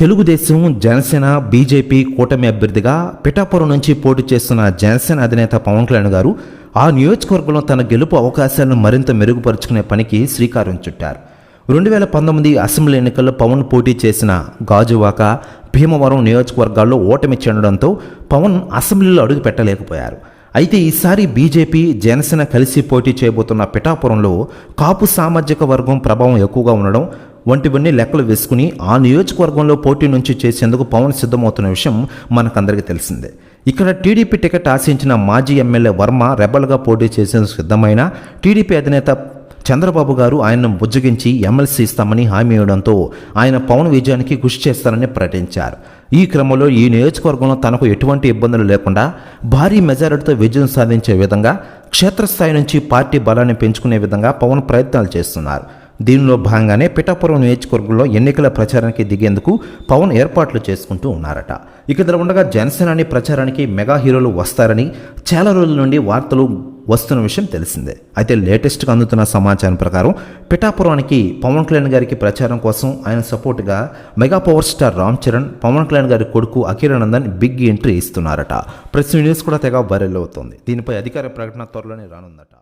Telugu Desam Janasena BJP కూటమి అభ్యర్థిగా పిఠాపురం నుంచి పోటీ చేస్తున్న జనసేన అధినేత పవన్ కళ్యాణ్ గారు ఆ నియోజకవర్గంలో తన గెలుపు అవకాశాలను మరింత మెరుగుపరుచుకునే పనికి శ్రీకారం చుట్టారు. రెండు వేల పంతొమ్మిది అసెంబ్లీ ఎన్నికల్లో పవన్ పోటీ చేసిన గాజువాక భీమవరం నియోజకవర్గాల్లో ఓటమి చెందడంతో పవన్ అసెంబ్లీలో అడుగు పెట్టలేకపోయారు. అయితే ఈసారి బీజేపీ జనసేన కలిసి పోటీ చేయబోతున్న పిఠాపురంలో కాపు సామాజిక వర్గం ప్రభావం ఎక్కువగా ఉండడం వంటివన్నీ లెక్కలు వేసుకుని ఆ నియోజకవర్గంలో పోటీ నుంచి చేసేందుకు పవన్ సిద్ధమవుతున్న విషయం మనకందరికీ తెలిసిందే. ఇక్కడ టీడీపీ టికెట్ ఆశించిన మాజీ ఎమ్మెల్యే వర్మ రెబల్గా పోటీ చేసేందుకు సిద్ధమైన టీడీపీ అధినేత చంద్రబాబు గారు ఆయనను బుజ్జగించి ఎమ్మెల్సీ ఇస్తామని హామీ ఇవ్వడంతో ఆయన పవన్ విజయానికి కృషి చేస్తారని ప్రకటించారు. ఈ క్రమంలో ఈ నియోజకవర్గంలో తనకు ఎటువంటి ఇబ్బందులు లేకుండా భారీ మెజారిటీతో విజయం సాధించే విధంగా క్షేత్రస్థాయి నుంచి పార్టీ బలాన్ని పెంచుకునే విధంగా పవన్ ప్రయత్నాలు చేస్తున్నారు. దీనిలో భాగంగానే పిఠాపురం నియోజకవర్గంలో ఎన్నికల ప్రచారానికి దిగేందుకు పవన్ ఏర్పాట్లు చేసుకుంటూ ఉన్నారట. ఇక ఇదిలా ఉండగా జనసేనాని ప్రచారానికి మెగా హీరోలు వస్తారని చాలా రోజుల నుండి వార్తలు వస్తున్న విషయం తెలిసిందే. అయితే లేటెస్ట్గా అందుతున్న సమాచారం ప్రకారం పిఠాపురానికి పవన్ కళ్యాణ్ గారికి ప్రచారం కోసం ఆయన సపోర్ట్గా mega power star Ram Charan Pawan Kalyan గారి కొడుకు అఖిలానందన్ బిగ్ ఎంట్రీ ఇస్తున్నారట. ప్రెస్ న్యూస్ కూడా తెగ వైరల్ అవుతోంది. దీనిపై అధికార ప్రకటన త్వరలోనే రానుందట.